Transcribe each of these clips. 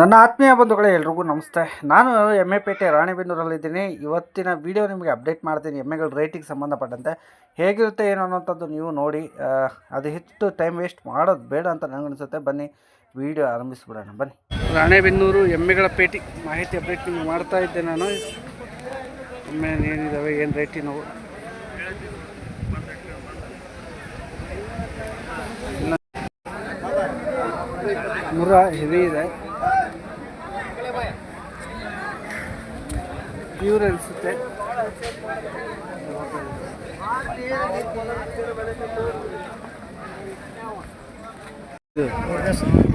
ನನ್ನ ಆತ್ಮೀಯ ಬಂಧುಗಳೇ, ಎಲ್ರಿಗೂ ನಮಸ್ತೆ. ನಾನು ಎಮ್ಮೆಪೇಟೆ ರಾಣಿಬೆನ್ನೂರಲ್ಲಿದ್ದೀನಿ. ಇವತ್ತಿನ ವಿಡಿಯೋ ನಿಮಗೆ ಅಪ್ಡೇಟ್ ಮಾಡ್ತೀನಿ, ಎಮ್ಮೆಗಳ ರೇಟಿಗೆ ಸಂಬಂಧಪಟ್ಟಂತೆ. ಹೇಗಿರುತ್ತೆ, ಏನು ಅನ್ನೋಂಥದ್ದು ನೀವು ನೋಡಿ ಅದು ಹೆಚ್ಚು ಟೈಮ್ ವೇಸ್ಟ್ ಮಾಡೋದು ಬೇಡ ಅಂತ ನನಗನ್ಸುತ್ತೆ ಬನ್ನಿ ವಿಡಿಯೋ ಆರಂಭಿಸ್ಬಿಡೋಣ. ಬನ್ನಿ. ರಾಣೆಬೆನ್ನೂರು ಎಮ್ಮೆಗಳ ಪೇಟಿ ಮಾಹಿತಿ ಅಪ್ಡೇಟ್ ನಿಮಗೆ ಮಾಡ್ತಾ ಇದ್ದೆ ನಾನು. ಎಮ್ಮೆ ಏನಿದ್ದಾವೆ ಏನು ರೇಟಿನವು ಮುರ ಹೆವಿ ಇದೆ. ಪ್ಯೂರ್ ಅನಿಸುತ್ತೆ.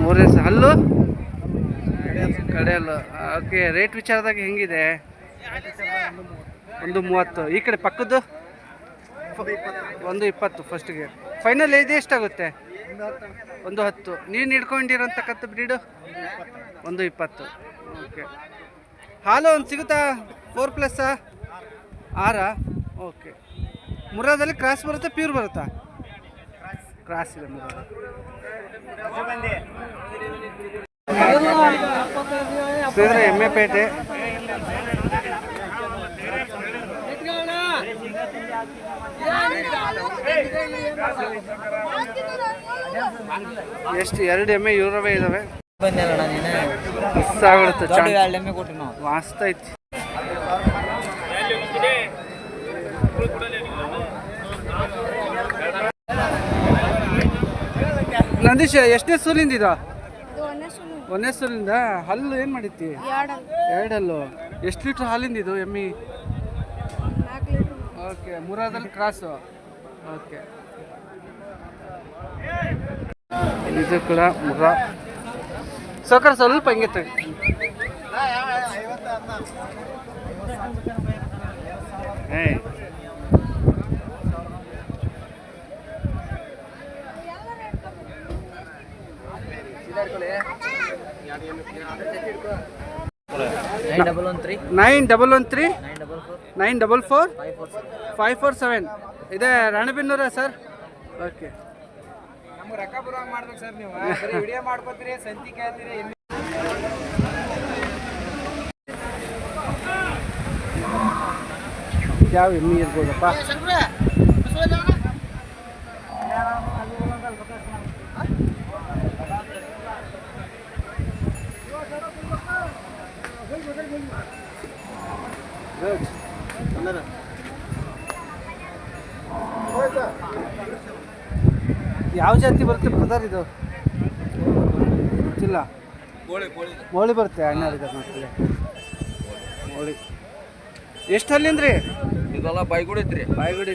ಮೂರನೇ ಸಹ ಹಲ್ಲು ಕಡೆಯಲ್ಲು ಓಕೆ ರೇಟ್ ವಿಚಾರದಾಗ ಹೆಂಗಿದೆ? ಒಂದು ಮೂವತ್ತು. ಈ ಕಡೆ ಪಕ್ಕದ್ದು? ಒಂದು ಇಪ್ಪತ್ತು ಫಸ್ಟಿಗೆ. ಫೈನಲ್ ಇದು ಎಷ್ಟಾಗುತ್ತೆ? ಒಂದು ಹತ್ತು. ನೀನು ಹಿಡ್ಕೊಂಡಿರೋಂತಕ್ಕಂಥ ಬ್ರೀಡು ಒಂದು ಇಪ್ಪತ್ತು. ಓಕೆ ಹಾಲು ಒಂದು ಸಿಗುತ್ತಾ? ಫೋರ್ ಪ್ಲಸ್ಸಾ ಆರಾ ಓಕೆ ಮುರಾದಲ್ಲಿ ಕ್ರಾಸ್ ಬರುತ್ತಾ ಪ್ಯೂರ್ ಬರುತ್ತಾ? ಕ್ರಾಸ್ ಇದೆ ಮುರ ಸ್ನೇಹಿತರೆ ಎಮ್ಮೆ ಪೇಟೆ. ಎಷ್ಟು ಎರಡು ಎಮ್ಮೆ ಇವರವೇ ಇದಾವೆ? ಬಂದಿಲ್ಲಣ್ಣ ನೀನು. ಮಿಸ್ ಆಗ್ಬಿಡುತ್ತೆ ದೊಡ್ಡ ಚಾನ್ಸ್ ಎರಡು ಎಮ್ಮೆ ಕೊಟ್ಟಿ ನಾವು ವಾಸ್ತ ಐತಿ ನಂದೀಶ್ ಎಷ್ಟನೇ ಸೂಲಿಂದ ಇದು? ಒಂದೇ ಒಂದನೇ ಸೂಲಿಂದ? ಹಲ್ಲು ಏನು ಮಾಡಿತ್ತಿ? ಎರಡು ಹಲ್ಲು ಎಷ್ಟು ಲೀಟ್ರ್ ಹಾಲಿಂದ ಇದು ಎಮ್ಮಿ? ಓಕೆ ಮೂರಾದಲ್ಲಿ ಕ್ರಾಸು. ಓಕೆ. ಇದು ಕೂಡ ಮುರ. ಸೌಕರ್ ಸ್ವಲ್ಪ ಹಂಗೆ ತೆಗಿ ಏಯ್. Nine double one three nine double one three nine double four nine double four five four seven ಇದೆ ರಾಣೆಬೆನ್ನೂರ ಸರ್ ಓಕೆ ಯಾವ ಎಮ್ಮಿ ಇರ್ಬೋದಪ್ಪ ಯಾವ ಬ್ರದರ್ ಇದು? ಗೊತ್ತಿಲ್ಲ. ಮೋಳಿ ಬರುತ್ತೆ ಅಣ್ಣ ಮಕ್ಕಳಿಗೆ ಮೋಳಿ ಎಷ್ಟು ಅಲ್ಲಿಂದ್ರಿ ಇದೆಲ್ಲ ಬೈಗುಡೈತ್ರಿ ಬಾಯಿಗುಡಿ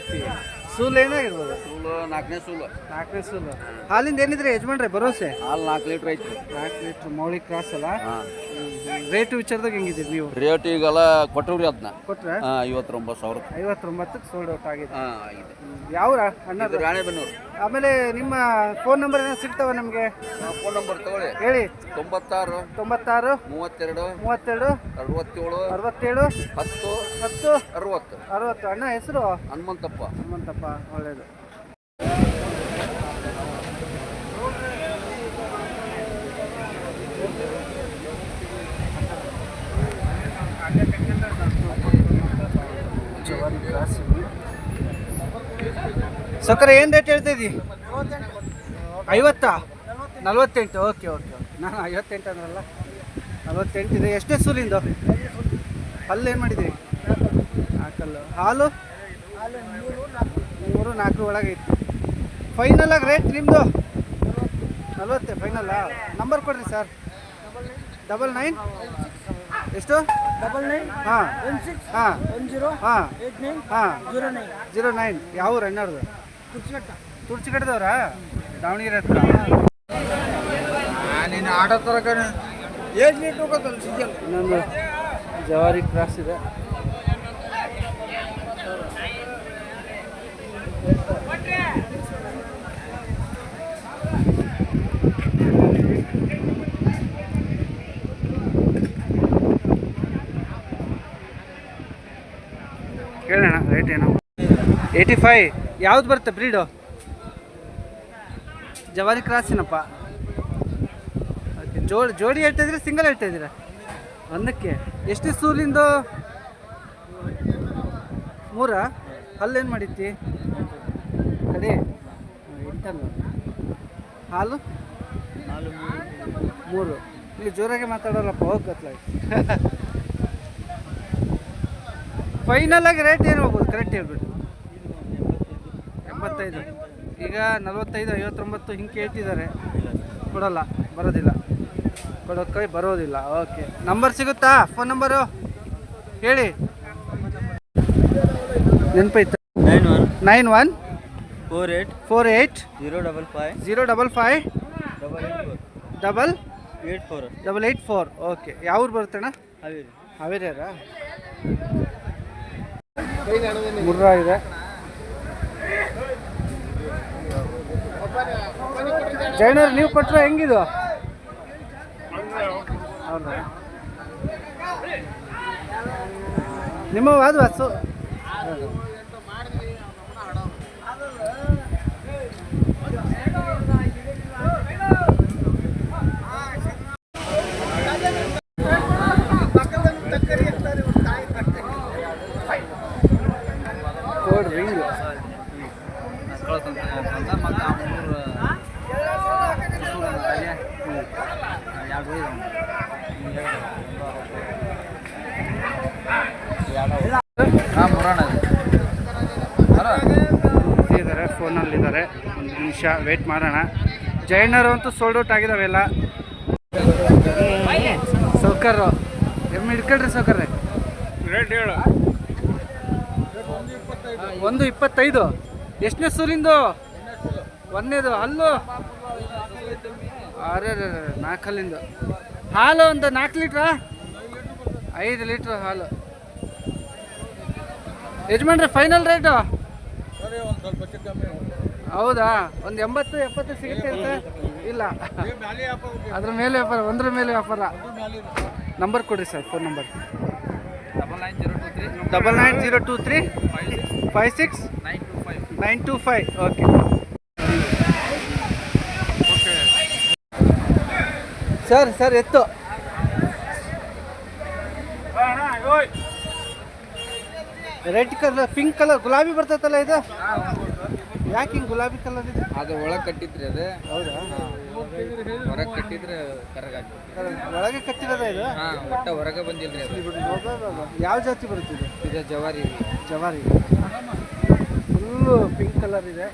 ಸೂಲ್ ಏನಾಗಿರ್ಬೋದು ಸೂಲು ನಾಲ್ಕನೇ ಸೂಲು. ನಾಲ್ಕನೇ ಸೂಲು. ಹಾಲಿಂದ ಏನಿದ್ರೆ ಯಜಮಾನ್ರಿ ಭರೋಸೆ ಹಾಲು ನಾಲ್ಕು ಲೀಟ್ರ್ ಐತಿ ನಾಲ್ಕು ಲೀಟ್ರ್ ಮೌಳಿ ಕ್ರಾಸ್ ಅಲ್ಲ? ರೇಟ್ ವಿಚಾರದಾಗ ಹೆಂಗಿದ್ದೀರಿ ನೀವು? ರೇಟ್ ಈಗೆಲ್ಲ ಕೊಟ್ಟವ್ರಿ ಅದನ್ನ ಕೊಟ್ಟರೆ ಐವತ್ತೊಂಬತ್ತು ಸಾವಿರ ಐವತ್ತೊಂಬತ್ತಕ್ಕೆ ಸೋಲ್ಡ್ ಔಟ್ ಆಗಿದೆ. ಹಾಂ ಆಗಿದೆ. ಯಾವ ಅಣ್ಣದು ರಾಣೆಬೆನ್ನೂರು. ಆಮೇಲೆ ನಿಮ್ಮ ಫೋನ್ ನಂಬರ್ ಏನೋ ಸಿಗ್ತಾವ ನಮಗೆ? ಫೋನ್ ನಂಬರ್ ತಗೊಳ್ಳಿ. ಹೇಳಿ. ತೊಂಬತ್ತಾರು ತೊಂಬತ್ತಾರು ಮೂವತ್ತೆರಡು ಮೂವತ್ತೆರಡು ಅರವತ್ತೇಳು ಅರವತ್ತೇಳು ಹತ್ತು ಹತ್ತು ಅರವತ್ತು. ಅರವತ್ತು. ಅಣ್ಣ ಹೆಸರು? ಹನುಮಂತಪ್ಪ. ಹನುಮಂತಪ್ಪ ಒಳ್ಳೇದು. ಸಕ್ಕರೆ ಏನು ರೇಟ್ ಹೇಳ್ತಾ ಇದ್ದೀವಿ ಐವತ್ತಾ? ನಲ್ವತ್ತೆಂಟು? ಓಕೆ ಓಕೆ ಓಕೆ ನಾನು ಐವತ್ತೆಂಟು ಅಂದ್ರಲ್ಲ? ನಲ್ವತ್ತೆಂಟು ಇದೆ. ಎಷ್ಟೇ ಸೂಲಿಂದು ಹಲ್ಲು ಏನು ಮಾಡಿದ್ದೀರಿ? ನಾಲ್ಕಲ್ಲು ಹಾಲು? ಮೂರು ನಾಲ್ಕು ಒಳಗೆ ಇತ್ತು. ಫೈನಲ್ ಆಗಿ ರೇಟ್ ನಿಮ್ಮದು ನಲ್ವತ್ತೆ ಫೈನಲ್ಲಾ ನಂಬರ್ ಕೊಡ್ರಿ ಸರ್ ಡಬಲ್ ನೈನ್ ಎಷ್ಟು? ಡಬಲ್ ನೈನ್ ಹಾಂ. ಒನ್ ಸಿಕ್ಸ್ ಹಾಂ. ಒನ್ ಜೀರೋ ಹಾಂ. ನೈನ್ ಹಾಂ. ಜೀರೋ ನೈನ್ ಜೀರೋ ನೈನ್ ಯಾವ ಊರು ತುರ್ಚಿಗಡ್ದವ್ರಾ ದಾವಣಗೆರೆ ಹತ್ರ ನೀನು ಆಟೋ ತರಕ ಏಜ್ ಲೀಟ್ರ್ ಹೋಗೋದಲ್ಲ ಸಿಗಲ್ಲ ಇನ್ನೊಂದು ಜವಾರಿ ಕ್ರಾಸ್ ಇದೆ. ಕೇಳೋಣ ರೈಟ್ ಏನು. ಏಯ್ಟಿ ಫೈ ಯಾವ್ದು ಬರುತ್ತೆ ಬ್ರೀಡು ಜವಾರಿ ಕ್ರಾಸಿನಪ್ಪ. ಓಕೆ ಜೋಡಿ ಜೋಡಿ ಹೇಳ್ತಾ ಇದ್ದೀರಾ ಸಿಂಗಲ್ ಹೇಳ್ತಾ ಇದ್ದೀರಾ? ಒಂದಕ್ಕೆ. ಎಷ್ಟು ಸೂಲಿಂದು ಮೂರ? ಹಲ್ಲೇನು ಮಾಡಿತ್ತಿ ಅದೇ ಎಂಟಲ್ಲು. ಹಾಲು? ಮೂರು. ನೀವು ಜೋರಾಗಿ ಮಾತಾಡೋರಪ್ಪ ಹೋಗತ್ಲ ಫೈನಲ್ ಆಗಿ ರೇಟ್ ಏನು ಹೋಗ್ಬೋದು? ಕರೆಕ್ಟ್ ಹೇಳ್ಬಿಟ್ಟು ಎಂಬತ್ತೈದು ಈಗ ನಲವತ್ತೈದು ಐವತ್ತೊಂಬತ್ತು ಹಿಂಗೆ ಕೇಳ್ತಿದ್ದಾರೆ. ಕೊಡಲ್ಲ ಬರೋದಿಲ್ಲ. ಕೊಡೋಕ್ಕೆ ಬರೋದಿಲ್ಲ. ಓಕೆ. ನಂಬರ್ ಸಿಗುತ್ತಾ? ಫೋನ್ ನಂಬರು ಹೇಳಿ. ನೆನಪೈತೆ nine one nine one four eight four eight zero double five zero double five double double eight four double eight four okay ಯಾವ ಊರು ಬರುತ್ತಣ್ಣ ಹಾವೇರಿ. ಹಾವೇರಿಯರಾ ಮುರ್ರಾ ಇದೆ. ಜೈನರ್ ನೀವು ಕೊಟ್ಟರೆ ಹೆಂಗಿದು ಹೌದಾ ನಿಮ್ಮ ಅದು ಹಸು ಕೋಡ್ ರಿಂಗ್ ಹಾಂ ಮುರಾಣ ಇದ್ದಾರೆ ಫೋನಲ್ಲಿದ್ದಾರೆ ವೇಟ್ ಮಾಡೋಣ. ಜೈನರು ಅಂತೂ ಸೋಲ್ಡ್ ಔಟ್ ಆಗಿದಾವೆಲ್ಲ ಸೌಕರ್ರು. ಎಮ್ಮೆ ಹಿಡ್ಕೊಳ್ರಿ ಸೌಕರ್ರೆ. ರೇಟ್ ಹೇಳು. ಒಂದು ಇಪ್ಪತ್ತೈದು. ಎಷ್ಟನೇ ಸೂಲಿಂದು ಒಂದನೇದು ಹಲ್ಲು? ಅರೆ ನಾಲ್ಕಲ್ಲಿಂದು. ಹಾಲು ಒಂದು ನಾಲ್ಕು ಲೀಟ್ರ? ಐದು ಲೀಟ್ರ್ ಹಾಲು. ಯಜಮಾನ್ರಿ ಫೈನಲ್ ರೇಟು ಹೌದಾ? ಒಂದು ಎಂಬತ್ತು, ಎಪ್ಪತ್ತು ಸಿಗುತ್ತೆ ಅಂತ? ಇಲ್ಲ. ಅದ್ರ ಮೇಲೆ ವ್ಯಾಪಾರ, ಒಂದ್ರ ಮೇಲೆ ವ್ಯಾಪಾರ. ನಂಬರ್ ಕೊಡ್ರಿ sir phone number double nine zero two three five six nine two five okay sir sir ಎತ್ತು. ರೆಡ್ ಕಲರ್ ಪಿಂಕ್ ಕಲರ್ ಗುಲಾಬಿ ಬರ್ತೈತಲ್ಲ ಇದು? ಯಾಕೆ ಹಿಂಗೆ ಗುಲಾಬಿ ಕಲರ್ ಇದೆ? ಅದು ಒಳಗೆ ಕಟ್ಟಿದ್ರಿ ಅದು. ಹೌದಾ? ಹೊರಗೆ ಕಟ್ಟಿದ್ರೆ ಒಳಗೆ ಕಟ್ಟಿರೋದೇ ಇದು? ಹಾಂ ಒಟ್ಟ ಹೊರಗೆ ಬಂದಿಲ್ರಿ ಅದು. ಯಾವ ಜಾತಿ ಬರುತ್ತೆ ಇದು? ಇದು ಜವಾರಿ. ಜವಾರಿ. ಫುಲ್ಲು ಪಿಂಕ್ ಕಲರ್ ಇದೆ.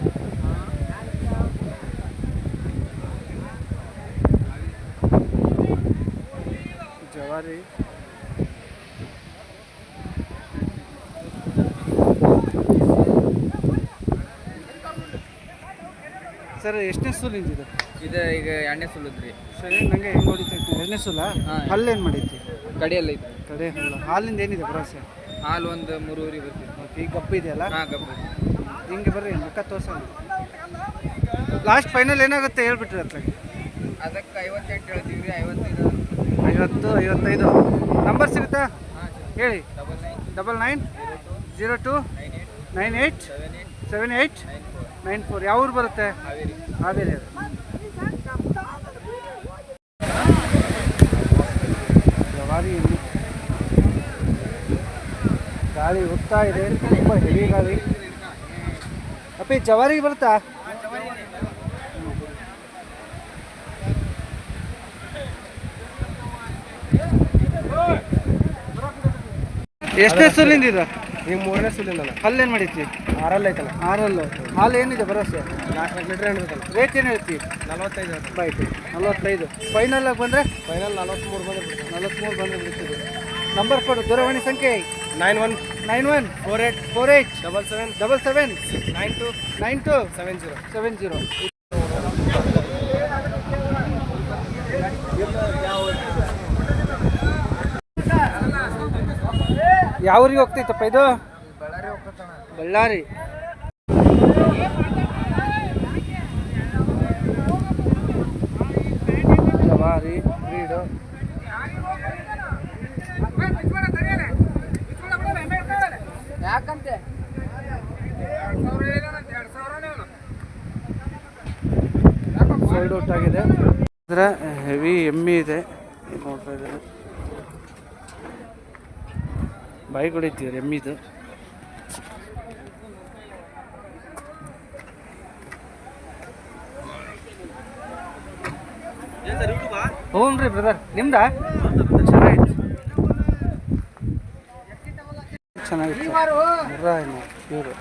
ಜವಾರಿ. ಸರ್ ಎಷ್ಟನೇ ಸುಲ್ ಇದ್ದಿದ್ದು ಇದು ಈಗ ಎಣ್ಣೆ ಸುಲಿದ್ರಿ ಸರಿ ನನಗೆ ಹೆಂಗೆ ಹೊಡಿತಾ ಇತ್ತು ಎರಡನೇ ಸುಲ? ಹಲ್ಲೇನ್ ಹಲ್ಲೇನು ಮಾಡಿತ್ತು ಕಡೆಯಲ್ಲ ಐತಿ ಕಡೆ ಹಲ್ಲ. ಹಾಲಿಂದ ಏನಿದೆ ಪ್ರಾಸೆ ಹಾಲು ಒಂದು ಮೂರುವರೆ ಬರ್ತೀವಿ ಓಕೆ ಈಗ ಕಪ್ಪು ಇದೆಯಲ್ಲ ಹಾಂ ಕಪ್ಪು ಹಿಂಗೆ ಬರ್ರಿ ಮುಖ ತೋರ್ಸೋಣ. ಲಾಸ್ಟ್ ಫೈನಲ್ ಏನಾಗುತ್ತೆ ಹೇಳ್ಬಿಟ್ರಿ ಅತ್ಲಾಗೆ ಅದಕ್ಕೆ ಐವತ್ತೆಂಟು ಹೇಳ್ತೀವಿ ರೀ ಐವತ್ತೈದು. ಐವತ್ತು ಐವತ್ತೈದು. ನಂಬರ್ ಸಿಗುತ್ತಾ ಹಾಂ ಹೇಳಿ. Double nine. Double nine zero two nine eight nine eight seven eight seven eight nine four ಯಾವ ಊರು ಬರುತ್ತೆ? ಹಾವೇರಿ. ಹಾವೇರಿ ಜವಾರಿ. ಗಾಳಿ ಹೋಗ್ತಾ ಇದೆ ತುಂಬ ಹೆವಿ ಗಾಳಿ. ಅಪ್ಪಿ ಜವಾರಿ ಬರುತ್ತಾ? ಎಷ್ಟು ಸೂಲಿಂದ ಇದು? ಈಗ ಮೂರನೇ ಸುಲಿಂದಲ್ಲ ಹಲ್ಲೇನು ಮಾಡಿದ್ವಿ ಆರಲ್ಲಿ ಐತಲ್ಲ? ಆರಲ್ಲು. ಹಾಲು ಏನಿದೆ ಭರವಸೆ? ನಾಲ್ಕು ಲೀಟ್ರ್ ಏನಿರುತ್ತಲ್ಲ ರೇಟ್ ಏನು ಹೇಳ್ತಿ ನಲವತ್ತೈದು ಬೈತು ನಲವತ್ತೈದು. ಫೈನಲ್ ಆಗಿ ಬಂದರೆ? ಫೈನಲ್ ನಲವತ್ತ್ಮೂರು ಬಂದು ನಲವತ್ತ್ಮೂರು ಬಂದು ಬಿಡ್ತೀವಿ. ನಂಬರ್ ಕೊಡು ದೂರವಾಣಿ ಸಂಖ್ಯೆ nine one nine one four eight four eight double seven double seven nine two nine two seven zero seven zero ಯಾವ ಊರಿಗೆ ಹೋಗ್ತೈತಪ್ಪ ಇದು? ಬಳ್ಳಾರಿ. ಜವಾರಿ ಬ್ರೀಡು ಯಾಕಂತೆ? ಸೋಲ್ಡ್ ಔಟ್ ಆಗಿದೆ. ಅಂದ್ರೆ ಹೆವಿ ಎಮ್ಮಿ ಇದೆ. ನೋಡ್ತಾ ಇದ್ದಾರೆ ಬಾಯಿ ಹೊಡಿತೀವಿ ಎಮ್ಮಿದು. ಹ್ಞೂ ರೀ ಬ್ರದರ್ ನಿಮ್ದ? ಚೆನ್ನಾಗಿತ್ತು. ಚೆನ್ನಾಗಿತ್ತು ಇವರು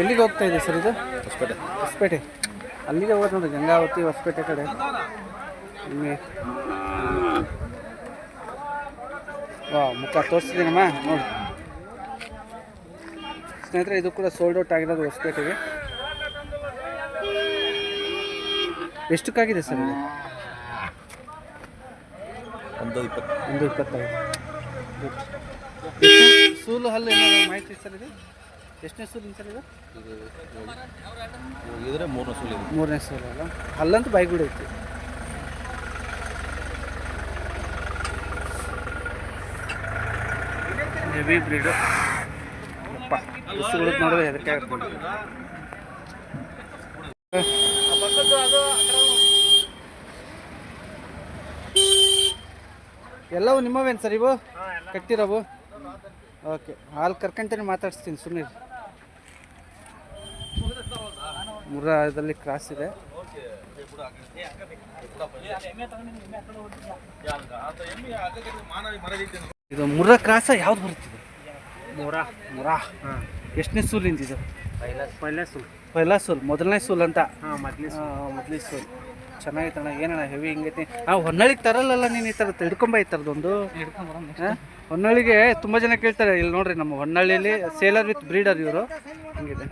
ಎಲ್ಲಿಗೆ ಹೋಗ್ತಾ ಇದೆ ಸರ್ ಇದು? ಹೊಸಪೇಟೆ. ಹೊಸಪೇಟೆ ಅಲ್ಲಿಗೆ ಹೋಗೋದು ನೋಡಿ ಗಂಗಾವತಿ, ಹೊಸಪೇಟೆ ಕಡೆ. ನಿಮಗೆ ಮುಖ ತೋರಿಸ್ತಿದ್ದೀನಮ್ಮ ನೋಡಿ. ಸ್ನೇಹಿತರೆ ಇದು ಕೂಡ ಸೋಲ್ಡ್ ಔಟ್ ಆಗಿರೋದು ಹೊಸಪೇಟೆಗೆ. ಎಷ್ಟಕ್ಕಾಗಿದೆ ಸರ್ ಇದು? ಒಂದು ಇಪ್ಪತ್ತು ಒಂದು ಇಪ್ಪತ್ತೈದು. ಸೂಲು ಹಲ್ಲು ಏನಾದ್ರು ಮಾಹಿತಿ ಸರ್ ಇದು? ಎಷ್ಟನೇ ಸೂಲು ಸರ್ ಇದು? ಇದ್ರೆ ಮೂರನೇ ಸೂಲು ಮೂರನೇ ಸೂಲು ಅಲ್ಲ ಹಲ್ಲಂತೂ ಬಾಯಿಗೂಡ ಐತಿ ಹೆವಿ ಬ್ರೀಡು. ಬಿಸಿಗಳು ನೋಡಿದ್ರೆ ಹೆದರಿಕೆ ಆಗುತ್ತೆ ಎಲ್ಲವೂ ನಿಮ್ಮವೇನು ಸರ್ ಇವು? ಕಟ್ಟಿರೋವು? ಓಕೆ, ಹಾಲು ಕರ್ಕೊಂತೇನೆ ಮಾತಾಡಿಸ್ತೀನಿ ಸುಮ್ಮನೆ ಮುರಾದಲ್ಲಿ ಕ್ರಾಸ್ ಇದೆ. ಇದು ಮುರ ಕ್ರಾಸ ಯಾವ್ದು ಬರುತ್ತಿದೆ? ಮುರಾ. ಮುರಾ. ಎಷ್ಟನೇ ಸೂಲಿಂದ ಇದು ಪೈಲೆ ಸೂಲ್. ಪೈಲಾ ಸೂಲ್ ಮೊದಲನೇ ಸೂಲ್ ಅಂತ? ಹಾಂ ಮೊದ್ಲೇ ಮೊದಲನೇ ಸೂಲ್. ಚೆನ್ನಾಗಿತ್ತಣ್ಣ ಏನಣ್ಣ ಹೆವಿ ಹಿಂಗೈತಿ? ಆ ಹೊನ್ನಳಿಗೆ ತರಲ್ಲಲ್ಲ ನೀನು ಈ ಥರ ತಿಳ್ಕೊಂಬ ಈ ಥರದೊಂದು ಹಾಂ ಹೊನ್ನಳಿಗೆ ತುಂಬ ಜನ ಕೇಳ್ತಾರೆ ಇಲ್ಲಿ ನೋಡ್ರಿ ನಮ್ಮ ಹೊನ್ನಳ್ಳಿಯಲ್ಲಿ ಸೇಲರ್ ವಿತ್ ಬ್ರೀಡರ್ ಇವರು. ಹಿಂಗಿದೆ.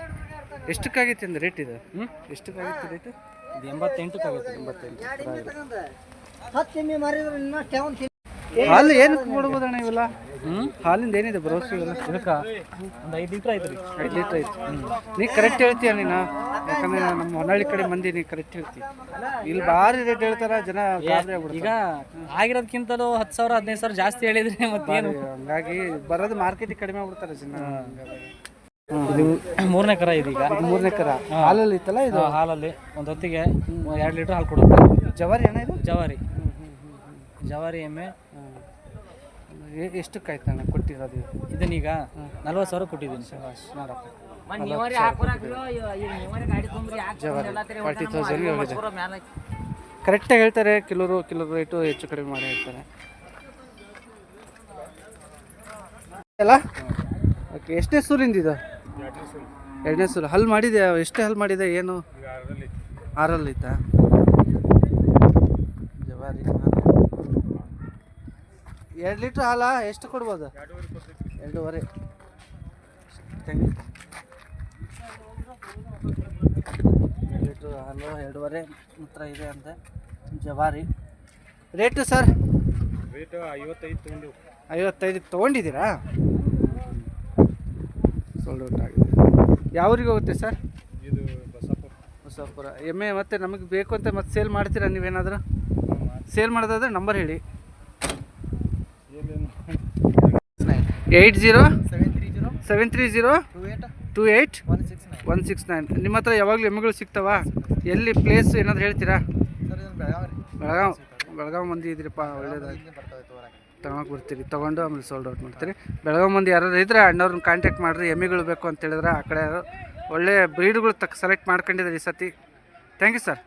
ಎಷ್ಟಕ್ಕಾಗಿತ್ತು ಅಂದ್ರೆ ರೇಟ್ ಇದು? ಹ್ಞೂ ಎಷ್ಟಕ್ಕಾಗಿತ್ತು ರೇಟ್ ಇದು ಎಂಬತ್ತೆಂಟಕ್ಕಾಗುತ್ತೆ ಎಂಬತ್ತೆಂಟು. ಹಾಲು ಏನು ಕೊಡ್ಬೋದಣ್ಣ ಇವೆಲ್ಲ? ಹ್ಞೂ ಹಾಲಿಂದ ಏನಿದೆ ಭರವಸೆ ಇವೆಲ್ಲ ಇದಕ್ಕೆ ಒಂದು ಐದು ಲೀಟ್ರ್ ಐತ್ರಿ. ಐದು ಲೀಟ್ರ್ ಐತಿ. ನೀ ಕರೆಕ್ಟ್ ಹೇಳ್ತೀಯ ನೀನು? ಯಾಕಂದ್ರೆ ನಮ್ಮ ಹೊನ್ನಳ್ಳಿ ಕಡೆ ಮಂದಿ ನೀ ಕರೆಕ್ಟ್ ಹೇಳ್ತಿ ಇಲ್ಲಿ ಭಾರಿ ರೇಟ್ ಹೇಳ್ತಾರ ಜನ ಈಗ ಆಗಿರೋದ್ಕಿಂತಲೂ ಆಗಿರೋದಕ್ಕಿಂತಲೂ ಹತ್ತು ಸಾವಿರ ಹದಿನೈದು ಸಾವಿರ ಜಾಸ್ತಿ ಹೇಳಿದ್ರೆ ಮತ್ತೇನು? ಹಂಗಾಗಿ ಬರೋದು ಮಾರ್ಕೆಟ್ ಕಡಿಮೆ ಆಗ್ಬಿಡ್ತಾರೆ ಜನ. ಇದು ಮೂರನೇ ಕರ ಇದೀಗ ಇದು ಮೂರನೇ ಕರ. ಹಾಲಲ್ಲಿ ಇತ್ತಲ್ಲ ಇದು? ಹಾಲಲ್ಲಿ. ಒಂದು ಹೊತ್ತಿಗೆ ಎರಡು ಲೀಟ್ರ್ ಹಾಲು ಕೊಡುತ್ತೆ. ಜವಾರಿ ಅಣ್ಣ ಇದು? ಜವಾರಿ. ಜವಾರಿ ಎಮ್ಮೆ. ಎ- ಎಷ್ಟಕ್ಕಾಯ್ತು ನಾನು ಕೊಟ್ಟಿರೋದು? ಇದು? ಇದನ್ನೀಗ ನಲ್ವತ್ತು ಸಾವಿರ ಕೊಟ್ಟಿದ್ದೀನಿ. ಶಭಾಷ್ ನೋಡಪ್ಪ. ಜವಾರಿ ಜವಾರಿ ಫಾರ್ಟಿ ತೌಸಂಡ್ ಹೋಗಿದೆ. ಕರೆಕ್ಟಾಗಿ ಹೇಳ್ತಾರೆ ಕೆಲವರು ಕೆಲವರು ರೇಟು ಹೆಚ್ಚು ಕಡಿಮೆ ಮಾಡಿ ಹೇಳ್ತಾರೆ. ಅಲ್ಲ? ಓಕೆ ಎಷ್ಟೇ ಸೂರಿಂದ ಇದು? ಎರಡನೇ ಸೂರು ಹಲ್ ಮಾಡಿದೆ ಎಷ್ಟೇ ಹಲ್ ಮಾಡಿದೆ ಏನು? ಆರಲ್ಲಿ ಇತ್ತಾ ಜವಾರಿ ಎರಡು ಲೀಟ್ರ್ ಹಾಲ? ಎಷ್ಟು ಕೊಡ್ಬೋದು? ಎರಡೂವರೆ. ಎರಡು ಲೀಟ್ರ್ ಹಾಲು ಎರಡೂವರೆ. ಹತ್ರ ಇದೆ ಅಂತ. ಜವಾರಿ. Rate sir? ರೇಟು ಐವತ್ತೈದು ತೊಗೊಂಡು. ಐವತ್ತೈದು ತೊಗೊಂಡಿದ್ದೀರಾ? ಸೋಲ್ಡ್ ಔಟ್ ಆಗಿದೆ. ಯಾವ ಊರಿಗೆ ಹೋಗುತ್ತೆ ಸರ್? ಇದು ಬಸಪುರ ಬಸಪುರ ಎಮ್ಮೆ ಮತ್ತೆ ನಮಗೆ ಬೇಕು ಅಂತ ಮತ್ತೆ ಸೇಲ್ ಮಾಡ್ತೀರಾ ನೀವೇನಾದರೂ? ಸೇಲ್ ಮಾಡೋದಾದ್ರೆ ನಂಬರ್ ಹೇಳಿ. Eight zero seven three zero seven three zero two eight one six nine one six nine ನಿಮ್ಮ ಹತ್ರ ಯಾವಾಗಲೂ ಎಮ್ಮೆಗಳು ಸಿಗ್ತಾವ ಎಲ್ಲಿ ಪ್ಲೇಸ್ ಏನಾದ್ರು ಹೇಳ್ತೀರಾ ಬೆಳಗಾವಿ ಬೆಳಗಾವ್ ಬೆಳಗಾವ್ ಮಂದಿ ಇದ್ರಿಪ್ಪ ಒಳ್ಳೇದಾಗಿ ತಗೊಂಡು ಬರ್ತೀರಿ ತೊಗೊಂಡು ಆಮೇಲೆ ಸೋಲ್ಡ್ ಔಟ್ ಮಾಡ್ತೀರಿ ಬೆಳಗಾವ್ ಮಂದಿ ಯಾರಾದ್ರು ಇದ್ರೆ ಅಣ್ಣವ್ರನ್ನ ಕಾಂಟ್ಯಾಕ್ಟ್ ಮಾಡಿರಿ ಎಮ್ಮೆಗಳು ಬೇಕು ಅಂತ ಹೇಳಿದ್ರೆ ಆ ಕಡೆ ಒಳ್ಳೆ ಬ್ರೀಡ್ಗಳು ತಕ್ಕ ಸೆಲೆಕ್ಟ್ ಮಾಡ್ಕೊಂಡಿದ್ದಾರೆ ಈ ಸತಿ ಥ್ಯಾಂಕ್ ಯು ಸರ್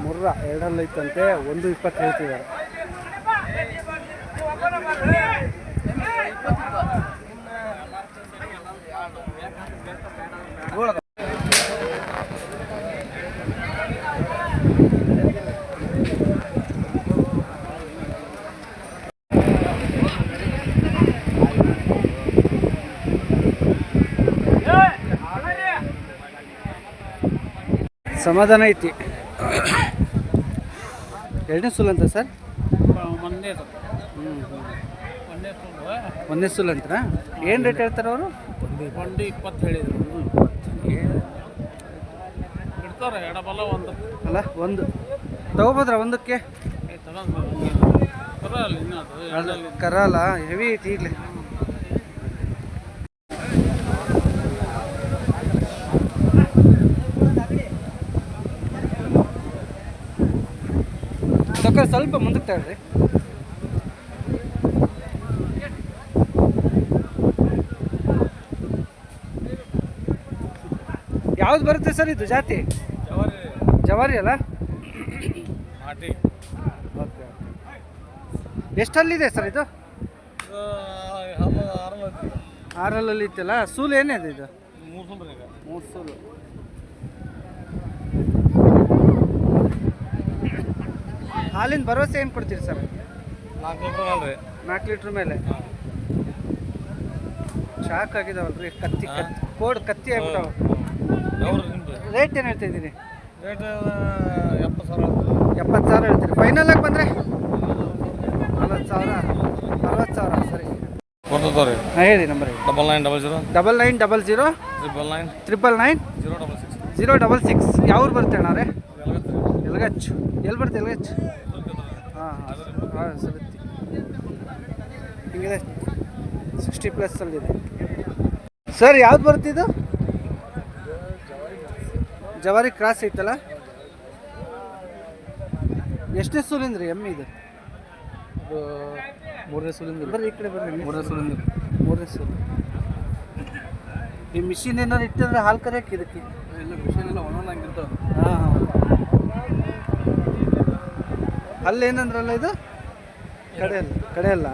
ಮುರ್ರ ಎರಡಲ್ಲಿ ಇತ್ತಂತೆ ಒಂದು ಇಪ್ಪತ್ತು ಹೇಳ್ತಿದ್ದಾರೆ ಸಮಾಧಾನ ಐತಿ. ಎರಡನೇ ಸುಲ್ ಅಂತ ಸರ್? ಮೊನ್ನೆ ಹ್ಞೂ ಒಂದೇ ಸುಲ್ ಅಂತ ಏನು ರೇಟ್ ಹೇಳ್ತಾರೆ ಅವರು? ಒಂದು ಇಪ್ಪತ್ತು ಹೇಳಿದ್ರು. ಒಂದು. ಅಲ್ಲ ಒಂದು. ತಗೋಬೋದ್ರ ಒಂದಕ್ಕೆ. ಕರಲ್ಲ ಹೆವಿ ಐತಿ ಈಗಲೇ. ಸ್ವಲ್ಪ ಮುಂದಕ್ಕೆ ತಗೊಳ್ರಿ ಯಾವ್ದು ಬರುತ್ತೆ ಸರ್ ಇದು ಜಾತಿ? ಜವಾರಿ ಅಲ್ಲ? ಎಷ್ಟಲ್ಲಿದೆ ಸರ್ ಇದು? ಆರಲ್ಲಲ್ಲಿ ಇತ್ತಲ್ಲ ಸೂಲು ಏನಿದೆ ಇದು? ಮೂರು ಸೂಲು. ಹಾಲಿನ ಭರವಸೆ ಏನು ಕೊಡ್ತೀರಿ ಸರ್? ನಾಲ್ಕು ಲೀಟ್ರ್ ಅಲ್ರಿ ನಾಲ್ಕು ಲೀಟ್ರ್ ಮೇಲೆ? ಶಾಕ್ ಆಗಿದಾವಲ್ರಿ ಕತ್ತಿ ಕತ್ತಿ ಕೋಡ್ ಕತ್ತಿ ಆಗ್ಬಿಟ್ಟವ. ರೇಟ್ ಏನು ಹೇಳ್ತಾ ಇದ್ದೀರಿ? ರೇಟ್ ಎಪ್ಪತ್ತು ಸಾವಿರ ಎಪ್ಪತ್ತು ಸಾವಿರ ಹೇಳ್ತೀರಿ. ಫೈನಲ್ ಆಗಿ ಬಂದರೆ? ನಲ್ವತ್ತು ಸಾವಿರ ಅರವತ್ತು ಸಾವಿರ ಸರಿ. ರೀ ಹಾಂ ಹೇಳಿ number double nine double zero. Double nine double zero triple nine. Triple nine zero double six. Zero double six. ಯಾವ್ರು ಬರುತ್ತೆ ಅಣ್ಣಾರೆ ಎಲ್ಗಚ್ಚು ಎಲ್ಲಿ ಬರುತ್ತೆ ಎಲ್ಗಚ್ಚು ಸರಿ ಹಿಂಗಿದೆ ಸಿಕ್ಸ್ಟಿ ಪ್ಲಸ್ಸಲ್ಲಿದೆ ಸರ್ ಯಾವ್ದು ಬರುತ್ತೆ ಇದು? ಜವಾರಿ ಕ್ರಾಸ್ ಐತಲ್ಲ? ಎಷ್ಟನೇ ಸೂಲಿಂದ್ರಿ ಎಮ್ಮೆ ಇದು? ಮೂರನೇ ಸೂಲಿಂದ ಬರ್ರಿ ಈ ಕಡೆ ಬರ್ರಿ. ಮೂರನೇ ಸೂಲಿಂದ ಮೂರನೇ ಸೂಲು ಈ ಮಿಷಿನ್ ಏನಾರು ಇಟ್ಟಿದ್ರೆ ಹಾಲು ಕರೆಯಕ್ಕೆ ಇದಕ್ಕೆ? ಇಲ್ಲ ಮಿಷಿನ್ ಎಲ್ಲ ಒಂದೊಂದು ಹಂಗಿರ್ತಾವೆ ಹಾಂ ಹಾಂ. ಅಲ್ಲೇನಂದ್ರಲ್ಲ ಇದು? ಕಡೆಯಲ್ಲ ಕಡೆಯಲ್ಲ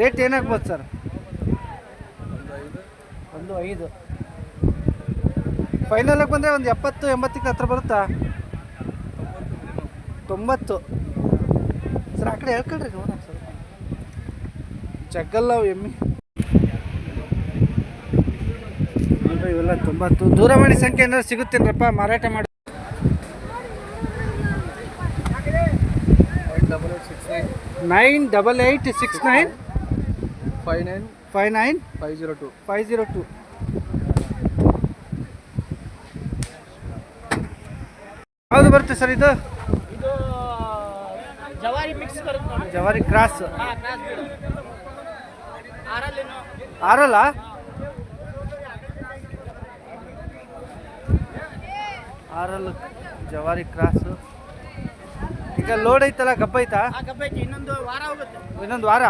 ರೇಟ್ ಏನಾಗ್ಬೋದು ಸರ್ ಒಂದು ಐದು. ಫೈನಲ್ ಆಗಿ ಬಂದರೆ ಒಂದು ಎಪ್ಪತ್ತು ಎಂಬತ್ತಕ್ಕೆ ಹತ್ರ ಬರುತ್ತಾ? ತೊಂಬತ್ತು. ಸರ್ ಆ ಕಡೆ ಹೇಳ್ಕೊಳ್ರಿ ನೋಡೋಣ ಸರ್. ಜಗ್ಗಲ್ಲ ಅವು ಎಮ್ಮಿ. ಇವೆಲ್ಲ ತೊಂಬತ್ತು. ದೂರವಾಣಿ ಸಂಖ್ಯೆ ಏನಾದ್ರು ಸಿಗುತ್ತೇನ್ರಪ್ಪ? ಮಾರಾಟ ಮಾಡಿ double eight six nine nine double eight six nine five nine five nine five zero two five zero two ಯಾವುದು ಬರುತ್ತೆ ಸರ್ ಇದು ಇದು ಜವಾರಿ ಮಿಕ್ಸ್ ಬರುತ್ತೆ ನೋಡಿ ಜವಾರಿ ಕ್ರಾಸ್ ಹಾಂ ಕ್ರಾಸ್ ಆರಲ್ಲಿನು ಆರಲ್ಲ ಆರಲ್ಲ ಜವಾರಿ ಕ್ರಾಸು ಈಗ ಲೋಡ್ ಐತಲ್ಲ ಗಬ್ಬ ಐತಾ? ಆ ಗಬ್ಬ ಐತಿ ಇನ್ನೊಂದು ವಾರ ಹೋಗುತ್ತೆ. ಇನ್ನೊಂದು ವಾರ?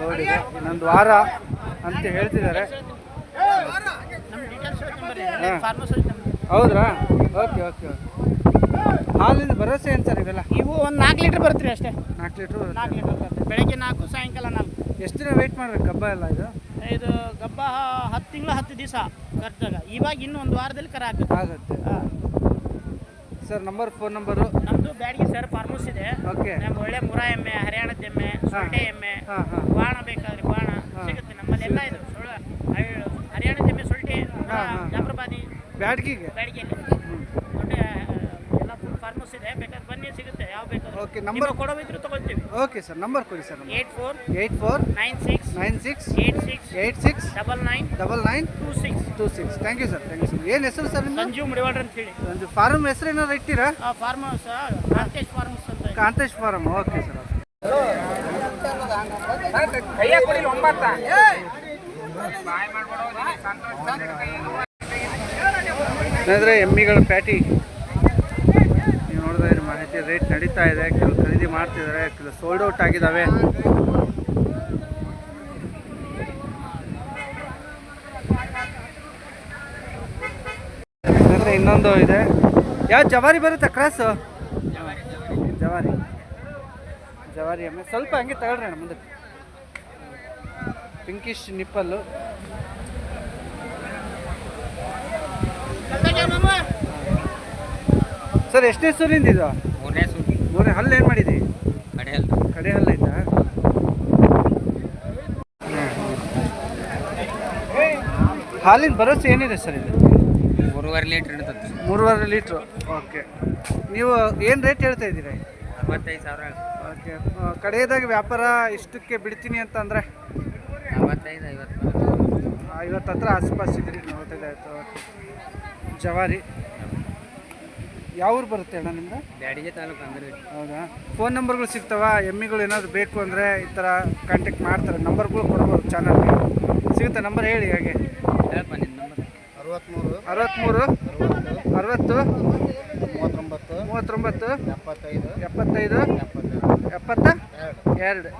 ನೋಡಿ ಇನ್ನೊಂದು ವಾರ ಅಂತ ಹೇಳ್ತಿದ್ದಾರೆ. ಹೌದ್ರಾ? ಓಕೆ ಓಕೆ ಓಕೆ ಹಾಲಿನ ಭರವಸೆ ಏನು ಸರ್ ಇವೆಲ್ಲ? ಇವು ಒಂದು ನಾಲ್ಕು ಲೀಟ್ರ್ ಬರುತ್ತೆ ಅಷ್ಟೇ. ನಾಲ್ಕು ಲೀಟ್ರು ನಾಲ್ಕು ಲೀಟ್ರ್ ಬರುತ್ತೆ. ಬೆಳಗ್ಗೆ ನಾಲ್ಕು ಸಾಯಂಕಾಲ ನಾಲ್ಕು. ಎಷ್ಟು ದಿನ ವೆಯ್ಟ್ ಮಾಡ್ಬೇಕು ಗಬ್ಬ ಎಲ್ಲ ಇದು? ಇದು ಗಬ್ಬ ಹತ್ತು ತಿಂಗಳು ಹತ್ತು ದಿವಸ ಕರ್ತಾಗ ಇವಾಗ ಇನ್ನೂ ಒಂದು ವಾರದಲ್ಲಿ ಕರ ಆಗುತ್ತೆ. ಆಗುತ್ತೆ. ಸರ್ ನಂಬರ್ ಫೋನ್ ನಂಬರು ನಮ್ಮದು ಬ್ಯಾಡಗಿ ಸರ್ ಫಾರ್ಮಸ್ ಇದೆ. ಓಕೆ ನಮ್ಮ ಒಳ್ಳೆ ಮುರಾ ಎಮ್ಮೆ ಹರಿಯಾಣದ ಎಮ್ಮೆ ಸೊಳ್ಳೆ ಎಮ್ಮೆ ಬಾಣ ಬೇಕಾದ್ರೆ ಬಾಣ ಸಿಗುತ್ತೆ. ನಮ್ಮಲ್ಲಿ ಎಲ್ಲ ಇದು. ಸೊಳ್ಳೆ ಹರಿಯಾಣದ ಎಮ್ಮೆ ಸೊಳ್ಳೆ. ಜಾಫ್ರಬಾದಿ ಬ್ಯಾಡ್ಗಿಗೆ? ಬ್ಯಾಡಿಗೆಯಲ್ಲಿ. ದೊಡ್ಡ ಫುಲ್ ಇದೆ ಬೇಕಾದ್ರೆ ಬನ್ನಿ ಸಿಗುತ್ತೆ. ಯಾವ ಬೇಕಾದ್ರೂ. ಓಕೆ ನಂಬರ್ ಕೊಡೋವಿದ್ರು ತಗೊಳ್ತೀವಿ. ಓಕೆ ಸರ್ ನಂಬರ್ ಕೊಡಿ sir eight four eight four nine six nine six eight six eight six double nine double nine two six two six thank you sir thank you sir ಏನು ಹೆಸರು sir Sanjeev ಮುಡಿವಾಡ್ರ ಅಂತ ಹೇಳಿ. ಒಂದು farm ಹೆಸರು ಏನಾದ್ರು ಇಟ್ಟಿರಾ? ಆ sir Kantesh farms ಅಂತ Kantesh form okay sir ಕೈಯ ಕೊಡಿ ಒಂಬತ್ತ. ಅಂದರೆ ಎಮ್ಮಿಗಳ ಪ್ಯಾಟಿ. ಮಾಹಿತಿ ರೇಟ್ ನಡೀತಾ ಇದೆ ಕೆಲವು ಖರೀದಿ ಮಾಡ್ತಿದ್ದಾರೆ ಕೆಲವು ಸೋಲ್ಡ್ ಔಟ್ ಆಗಿದ್ದಾವೆ ಇನ್ನೊಂದು ಇದೆ. ಯಾವ ಜವಾರಿ ಬರುತ್ತೆ ಕ್ರಾಸು ಜವಾರಿ. ಜವಾರಿ ಅಮ್ಮ ಸ್ವಲ್ಪ ಹಂಗೆ ತಗೊಳ್ರಿ ಅಣ್ಣ ಮುಂದಕ್ಕೆ. ಪಿಂಕಿಶ್ ನಿಪ್ಪಲ್ಲು ಸರ್, ಎಷ್ಟನೇ ಸೂಲಿಂದ ಇದು? ಹಲ್ಲು ಏನು ಮಾಡಿದಿ? ಕಡೆ ಅಲ್ಲ ಕಡೆ ಹಲ್ಲು ಐತಾ ಹಾಲಿನ ಭರವಸೆ ಏನಿದೆ ಸರ್ ಇದು ಮೂರುವರೆ ಲೀಟ್ರ್ ಇಡ್ತದೆ ಮೂರುವರೆ ಲೀಟ್ರು. ಓಕೆ. ನೀವು ಏನು ರೇಟ್ ಹೇಳ್ತಾ ಇದ್ದೀರಿ? ಅರವತ್ತೈದು ಸಾವಿರ ಓಕೆ. ಕಡೆಯದಾಗಿ ವ್ಯಾಪಾರ ಇಷ್ಟಕ್ಕೆ ಬಿಡ್ತೀನಿ ಅಂತ ಅಂದರೆ ಅರವತ್ತೈದು ಐವತ್ತು ಐವತ್ತು ಹತ್ರ ಆಸ್ಪಾಸ್ ಇದ್ರಿ ನಲವತ್ತೈದು ಆಯಿತು ಜವಾರಿ. ಯಾವ ಊರು ಬರುತ್ತೆ ಅಣ್ಣ ನಿಮ್ದು? ಬ್ಯಾಡಿಗೆ ತಾಲೂಕು ಅಂದ್ರೆ ಹೌದಾ? ಫೋನ್ ನಂಬರ್ಗಳು ಸಿಗ್ತಾವ? ಎಮ್ಮಿಗಳು ಏನಾದ್ರು ಬೇಕು ಅಂದರೆ ಈ ಥರ ಕಾಂಟ್ಯಾಕ್ಟ್ ಮಾಡ್ತಾರೆ. ನಂಬರ್ಗಳು ಕೊಡ್ಬೋದು ಚಾನಲ್ಗೆ ಸಿಗುತ್ತೆ ನಂಬರ್ ಹೇಳಿ ಹಾಗೆ. ಹೇಳಪ್ಪ ನಿಮ್ಮ ನಂಬರ್ ಅರವತ್ತ್ಮೂರು ಅರವತ್ತ್ಮೂರು ಅರವತ್ತು ಮೂವತ್ತೊಂಬತ್ತು ಮೂವತ್ತೊಂಬತ್ತು ಎಪ್ಪತ್ತೈದು ಎಪ್ಪತ್ತೈದು ಎಪ್ಪತ್ತ ಎರಡು ಎರಡು.